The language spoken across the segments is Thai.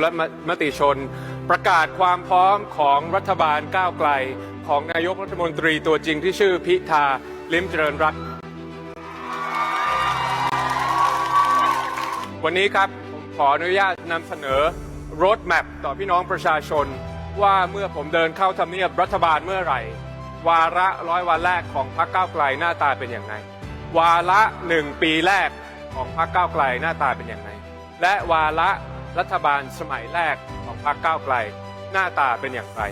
และมติชนประกาศความพร้อมของรัฐบาลก้าวไกล ของนายกรัฐมนตรีตัวจริงที่ชื่อพิธาลิมเจริญรัตน์วันนี้ครับ ผมขออนุญาตนำเสนอรถแมพต่อพี่น้องประชาชน ว่าเมื่อผมเดินเข้าทำเนียบรัฐบาลเมื่อไหร่ วาระร้อยวันแรกของพรรคก้าวไกลหน้าตาเป็นอย่างไรวาระหนึ่งปีแรกของพรรคก้าวไกลหน้าตาเป็นอย่างไรและวาระ รัฐบาลสมัยแรกของพรรคก้าวไกล หน้าตาเป็นอย่างไร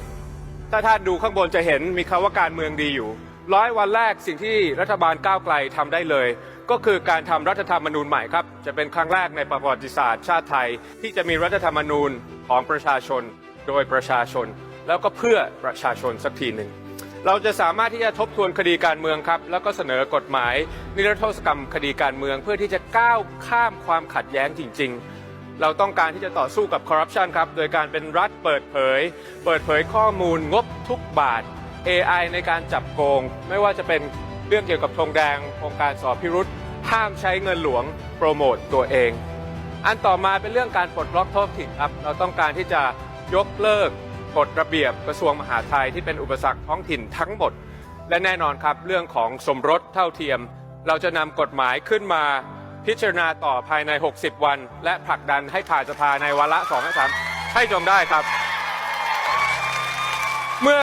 ถ้าท่านดูข้างบนจะเห็นมีคำว่าการเมืองดีอยู่ ร้อยวันแรกสิ่งที่รัฐบาลก้าวไกลทำได้เลย ก็คือการทำรัฐธรรมนูญใหม่ครับ จะเป็นครั้งแรกในประวัติศาสตร์ชาติไทย ที่จะมีรัฐธรรมนูญของประชาชน โดยประชาชน แล้วก็เพื่อประชาชนสักทีหนึ่งเราจะสามารถที่จะทบทวนคดีการเมืองครับ แล้วก็เสนอกฎหมาย นิรโทษกรรมคดีการเมือง เพื่อที่จะก้าวข้ามความขัดแย้งจริง ๆ เราต้องการที่จะต่อสู้กับคอร์รัปชันครับ โดยการเป็นรัฐเปิดเผย เปิดเผยข้อมูลงบทุกบาท AI ในการจับโกง ไม่ว่าจะเป็นเรื่องเกี่ยวกับธงแดงโครงการสอบพิรุษห้ามใช้เงินหลวงโปรโมตตัวเอง อันต่อมาเป็นเรื่องการปลดล็อกท้องถิ่นครับ เราต้องการที่จะยกเลิกกฎระเบียบกระทรวงมหาดไทยที่เป็นอุปสรรคท้องถิ่นทั้งหมด และแน่นอนครับเรื่องของสมรสเท่าเทียม เราจะนำกฎหมายขึ้นมา พิจารณาต่อภายใน 60 วัน และผลักดันให้ผ่านสภาในวาระ2และ3ให้จงได้ครับ เมื่อ